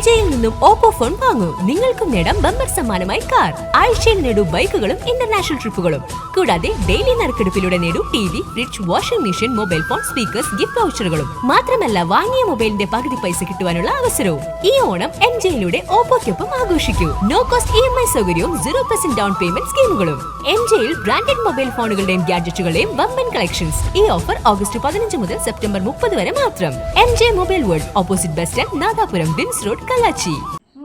M ജെയിൽ നിന്നും Oppo phone വാങ്ങൂ. നിങ്ങൾക്കും നേടാം ബമ്പർ സമ്മാനമായി കാർ. ആഴ്ചയിൽ നേടൂ ബൈക്കുകളും ഇന്റർനാഷണൽ ട്രിപ്പുകളും. കൂടാതെ ഡെയിലി നറുക്കെടുപ്പിലൂടെ നേടൂ T V fridge washing machine mobile phone speakers gift വൗച്ചറുകളും. മാത്രമല്ല വാങ്ങിയ മൊബൈലിന്റെ പകുതി പൈസ കിട്ടുവാനുള്ള അവസരവും. ഈ ഓണം എം ജെയിലൂടെ ഓപ്പോയ്ക്കൊപ്പം ആഘോഷിക്കൂ. No cost E M I സൗകര്യവും സീറോ പെർസെന്റ് ഡൗൺ പേയ്മെന്റ് സ്കീമുകളും. എം ജെയിൽ ബ്രാൻഡഡ് മൊബൈൽ ഫോണുകളുടെയും ഗാഡ്ജറ്റുകളുടെയും വമ്പൻ കളക്ഷൻസ്. ഈ ഓഫർ ഓഗസ്റ്റ് പതിനഞ്ച് മുതൽ സെപ്റ്റംബർ മുപ്പത് വരെ മാത്രം. M J mobile world opposite bus stand Nadapuram Bins road Kallachi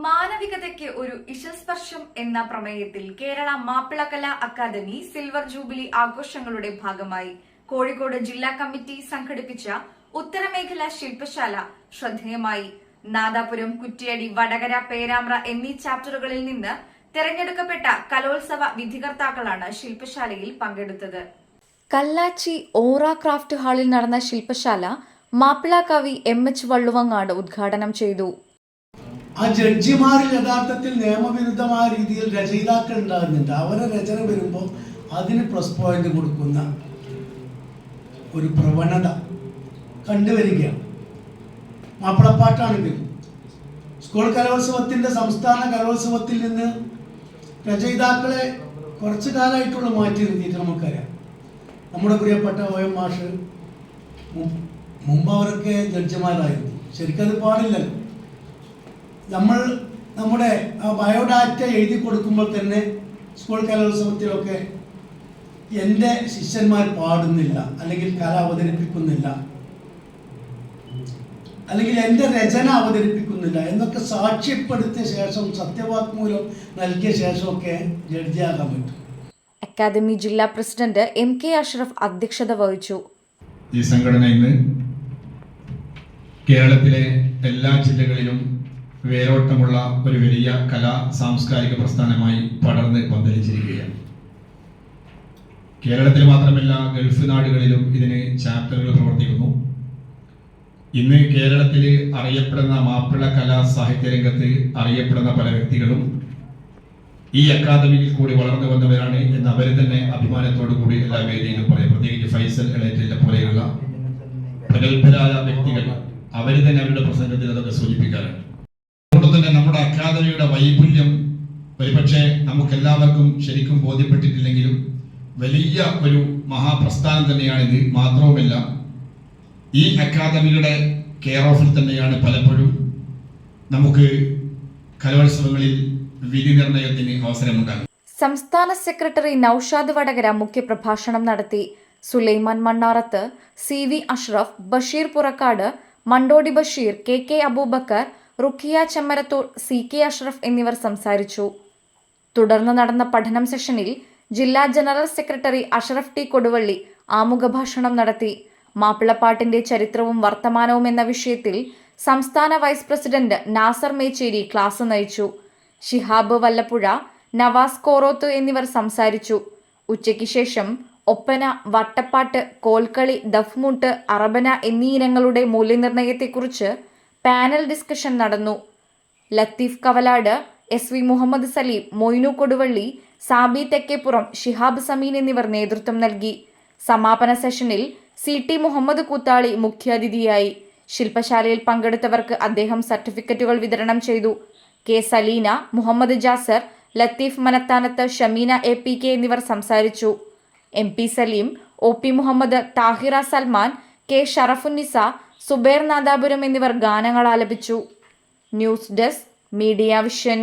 മാനവികതയ്ക്ക് ഒരു ഇഷസ്പർശം എന്ന പ്രമേയത്തിൽ Kerala Mappilakala academy silver jubilee ആഘോഷങ്ങളുടെ ഭാഗമായി കോഴിക്കോട് ജില്ലാ കമ്മിറ്റി സംഘടിപ്പിച്ച ഉത്തരമേഖല ശില്പശാല ശ്രദ്ധേയമായി. നാദാപുരം കുറ്റിയടി വടകര പേരാമ്ര എന്നീ ചാപ്റ്ററുകളിൽ നിന്ന് തെരഞ്ഞെടുക്കപ്പെട്ട കലോത്സവ വിധികർത്താക്കളാണ് ശില്പശാലയിൽ പങ്കെടുത്തത്. കല്ലാച്ചി ഓറ ക്രാഫ്റ്റ് ഹാളിൽ നടന്ന ശില്പശാല മാപ്പിള കവി എം എച്ച് വള്ളുവങ്ങാട് ഉദ്ഘാടനം ചെയ്തു. ആ ജഡ്ജിമാരിൽ യഥാർത്ഥത്തിൽ നിയമവിരുദ്ധമായ രീതിയിൽ രചയിതാക്കൾ ഉണ്ടാകുന്നുണ്ട്. അവരെ രചന വരുമ്പോൾ അതിന് പ്ലസ് പോയിന്റ് കൊടുക്കുന്ന ഒരു പ്രവണത കണ്ടുവരികയാണ്. മാപ്പിളപ്പാട്ടാണെങ്കിൽ സ്കൂൾ കലോത്സവത്തിന്റെ സംസ്ഥാന കലോത്സവത്തിൽ നിന്ന് രചയിതാക്കളെ കുറച്ചു കാലമായിട്ടുള്ള മാറ്റി നിർത്തിയിട്ട് നമുക്കറിയാം. നമ്മുടെ പ്രിയപ്പെട്ട ഒ എം മാഷ് മുമ്പ് അവരൊക്കെ ജഡ്ജിമാരായിരുന്നു. ശരിക്കത് പാടില്ലല്ലോ. നമ്മൾ നമ്മുടെ ബയോഡാറ്റ എഴുതി കൊടുക്കുമ്പോൾ തന്നെ സ്കൂൾ കലോത്സവത്തിലൊക്കെ എന്റെ ശിഷ്യന്മാർ പാടുന്നില്ല അല്ലെങ്കിൽ കല അവതരിപ്പിക്കുന്നില്ല അല്ലെങ്കിൽ എന്റെ രചന അവതരിപ്പിക്കുന്നില്ല എന്നൊക്കെ സാക്ഷ്യപ്പെടുത്തിയ ശേഷം സത്യവാക്മൂലം നൽകിയ ശേഷമൊക്കെ ജഡ്ജിയാകാൻ പറ്റും. അക്കാദമി ജില്ലാ പ്രസിഡന്റ് എം കെ അഷ്റഫ് അധ്യക്ഷത വഹിച്ചു. ഈ സംഘടന ഇന്ന് കേരളത്തിലെ എല്ലാ ജില്ലകളിലും വേരോട്ടമുള്ള ഒരു വലിയ കലാ സാംസ്കാരിക പ്രസ്ഥാനമായി പടർന്ന് പന്തലിച്ചിരിക്കുകയാണ്. കേരളത്തിൽ മാത്രമല്ല ഗൾഫ് നാടുകളിലും ഇതിന് ചാപ്റ്ററുകൾ പ്രവർത്തിക്കുന്നു. ഇന്ന് കേരളത്തിൽ അറിയപ്പെടുന്ന മാപ്പിള കലാ സാഹിത്യ രംഗത്ത് അറിയപ്പെടുന്ന പല വ്യക്തികളും ഈ അക്കാദമിയിൽ കൂടി വളർന്നു വന്നവരാണ് എന്ന് അവർ തന്നെ അഭിമാനത്തോടു കൂടി എല്ലാ വേദിയിലും പറയും. പ്രത്യേകിച്ച് ഫൈസൽ എളേറ്റിലെ പോലെയുള്ള പ്രഗത്ഭരായ വ്യക്തികൾ അവർ തന്നെ അവരുടെ പ്രസംഗത്തിൽ അതൊക്കെ സൂചിപ്പിക്കാറുണ്ട്. അക്കാദമിയുടെ വൈപുല്യം ഒരുപക്ഷെ നമുക്ക് എല്ലാവർക്കും ശരിക്കും ബോധ്യപ്പെട്ടിട്ടില്ലെങ്കിലും വലിയ ഒരു മഹാപ്രസ്ഥാനം തന്നെയാണിത്. മാത്രവുമല്ല ഈ അക്കാദമിയുടെ കെയർ ഓഫിൽ തന്നെയാണ് പലപ്പോഴും നമുക്ക് കലോത്സവങ്ങളിൽ വിധി നിർണയത്തിന് അവസരമുണ്ടാകും സംസ്ഥാന സെക്രട്ടറി നൌഷാദ് വടകര മുഖ്യപ്രഭാഷണം നടത്തി Sulaiman Mannarath C V Ashraf Basheer Purakkad Mandodi Basheer K K Abubakar Rukhiya Chemmarathur C K Ashraf എന്നിവർ സംസാരിച്ചു. തുടർന്ന് നടന്ന പഠനം സെഷനിൽ ജില്ലാ general secretary Ashraf T Koduvally ആമുഖ ഭാഷണം നടത്തി. മാപ്പിളപ്പാട്ടിന്റെ ചരിത്രവും വർത്തമാനവും എന്ന വിഷയത്തിൽ സംസ്ഥാന vice president Nasar Mecheri class നയിച്ചു. ഷിഹാബ് വല്ലപ്പുഴ നവാസ് കോറോത്ത് എന്നിവർ സംസാരിച്ചു. ഉച്ചയ്ക്ക് ശേഷം ഒപ്പന വട്ടപ്പാട്ട് കോൽക്കളി ദഫ്മുട്ട് അറബന എന്നീ ഇനങ്ങളുടെ മൂല്യനിർണയത്തെക്കുറിച്ച് പാനൽ ഡിസ്കഷൻ നടന്നു. ലത്തീഫ് കവലാട് എസ് വി മുഹമ്മദ് സലീം മൊയ്നു കൊടുവള്ളി സാബി തെക്കേപ്പുറം ഷിഹാബ് സമീൻ എന്നിവർ നേതൃത്വം നൽകി. സമാപന സെഷനിൽ സി ടി മുഹമ്മദ് കൂത്താളി മുഖ്യാതിഥിയായി. ശില്പശാലയിൽ പങ്കെടുത്തവർക്ക് അദ്ദേഹം സർട്ടിഫിക്കറ്റുകൾ വിതരണം ചെയ്തു. K Saleena Muhammad Jasar Latheef Manathanath Shameena A P K എന്നിവർ സംസാരിച്ചു. M P Saleem O P Muhammad Thahira Salman K Sharafunnisa Zubair Nadapuram എന്നിവർ ഗാനങ്ങൾ ആലപിച്ചു. News desk media vision.